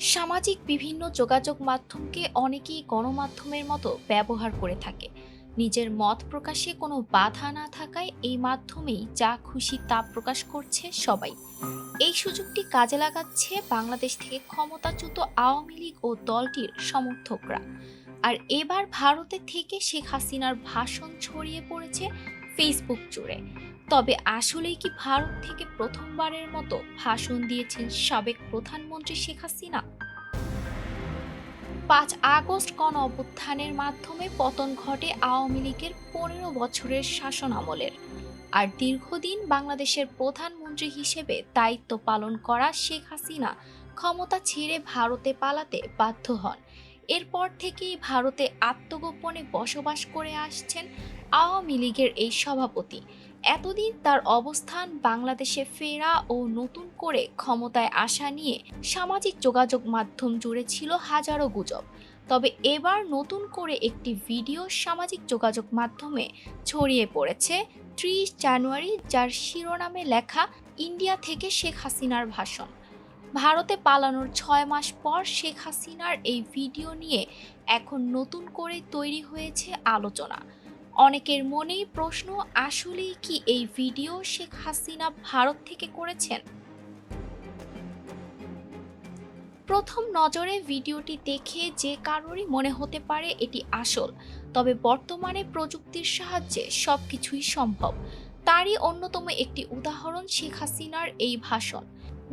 সামাজিক বিভিন্ন যোগাযোগ মাধ্যমকে অনেকেই গণমাধ্যমের মতো ব্যবহার করে থাকে। নিজের মত প্রকাশে কোনো বাধা না থাকায় এই মাধ্যমেই যা খুশি তা প্রকাশ করছে সবাই। এই সুযোগটি কাজে লাগাচ্ছে বাংলাদেশ থেকে ক্ষমতাচ্যুত আওয়ামী লীগ ও দলটির সমর্থকরা। আর এবার ভারতে থেকে শেখ হাসিনার ভাষণ ছড়িয়ে পড়েছে ফেসবুক জুড়ে। তবে আসলেই কি ভারত থেকে প্রথমবারের মতো ভাষণ দিয়েছেন সাবেক প্রধানমন্ত্রী শেখ হাসিনা? পাঁচ আগস্ট গণ অভ্যুত্থানের মাধ্যমে পতন ঘটে আওয়ামী লীগের পনেরো বছরের শাসন আমলের। আর দীর্ঘদিন বাংলাদেশের প্রধানমন্ত্রী হিসেবে দায়িত্ব পালন করা শেখ হাসিনা ক্ষমতা ছেড়ে ভারতে পালাতে বাধ্য হন। এরপর থেকেই ভারতে আত্মগোপনে বসবাস করে আসছেন আওয়ামী লীগের এই সভাপতি। এতদিন তার অবস্থান বাংলাদেশে ফেরা ও নতুন করে ক্ষমতায় আসা নিয়ে সামাজিক যোগাযোগ মাধ্যম জুড়ে ছিল হাজারো গুজব। তবে এবার নতুন করে একটি ভিডিও সামাজিক যোগাযোগ মাধ্যমে ছড়িয়ে পড়েছে। ত্রিশ জানুয়ারি, যার শিরোনামে লেখা, ইন্ডিয়া থেকে শেখ হাসিনার ভাষণ। ভারতে পালানোর ছয় মাস পর শেখ হাসিনার এই ভিডিও নিয়ে এখন নতুন করে তৈরি হয়েছে আলোচনা। অনেকের মনেই প্রশ্ন, আসলেই কি এই ভিডিও শেখ হাসিনা ভারত থেকে করেছেন? প্রথম নজরে ভিডিওটি দেখে যে কারোরই মনে হতে পারে এটি আসল, তবে বর্তমানে প্রযুক্তির সাহায্যে সবকিছুই সম্ভব। তারই অন্যতম একটি উদাহরণ শেখ হাসিনার এই ভাষণ।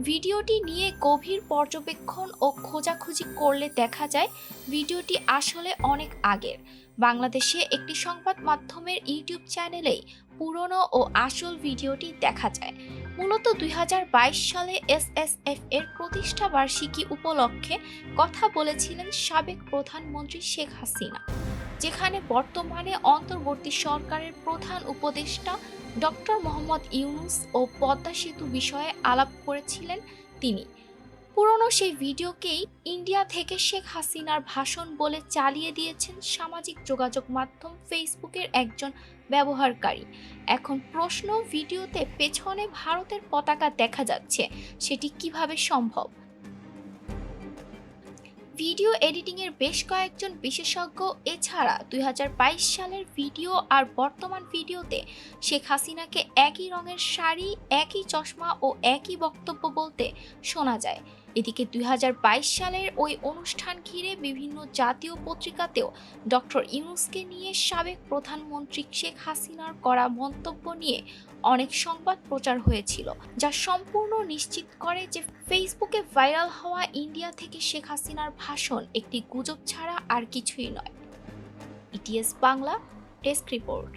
ভিডিওটি নিয়ে গভীর পর্যবেক্ষণ ও খোঁজাখুঁজি করলে দেখা যায় ভিডিওটি আসলে অনেক আগের। বাংলাদেশে একটি সংবাদ মাধ্যমের ইউটিউব চ্যানেলেই পুরনো ও আসল ভিডিওটি দেখা যায়। মূলত দুই হাজার বাইশ সালে এসএসএফ এর প্রতিষ্ঠা বার্ষিকী উপলক্ষে কথা বলেছিলেন সাবেক প্রধানমন্ত্রী শেখ হাসিনা, যেখানে বর্তমানে অন্তর্বর্তী সরকারের প্রধান উপদেষ্টা ডক্টর মোহাম্মদ ইউনুস ও পদ্মা সেতু বিষয়ে আলাপ করেছিলেন তিনি। পুরনো সেই ভিডিওকেই ইন্ডিয়া থেকে শেখ হাসিনার ভাষণ বলে চালিয়ে দিয়েছেন সামাজিক যোগাযোগ মাধ্যম ফেসবুকের একজন ব্যবহারকারী। এখন প্রশ্ন, ভিডিওতে পেছনে ভারতের পতাকা দেখা যাচ্ছে, সেটি কীভাবে সম্ভব? ভিডিও এডিটিংয়ের বেশ কয়েকজন বিশেষজ্ঞ, এছাড়া দুই হাজার বাইশ সালের ভিডিও আর বর্তমান ভিডিওতে শেখ হাসিনাকে একই রঙের শাড়ি, একই চশমা ও একই বক্তব্য বলতে শোনা যায়। এদিকে দু হাজার বাইশ সালের ওই অনুষ্ঠান ঘিরে বিভিন্ন জাতীয় পত্রিকাতেও ডক্টর ইউনুসকে নিয়ে সাবেক প্রধানমন্ত্রী শেখ হাসিনার করা মন্তব্য নিয়ে অনেক সংবাদ প্রচার হয়েছিল, যা সম্পূর্ণ নিশ্চিত করে যে ফেসবুকে ভাইরাল হওয়া ইন্ডিয়া থেকে শেখ হাসিনার ভাষণ একটি গুজব ছাড়া আর কিছুই নয়। ITS Bangla desk report.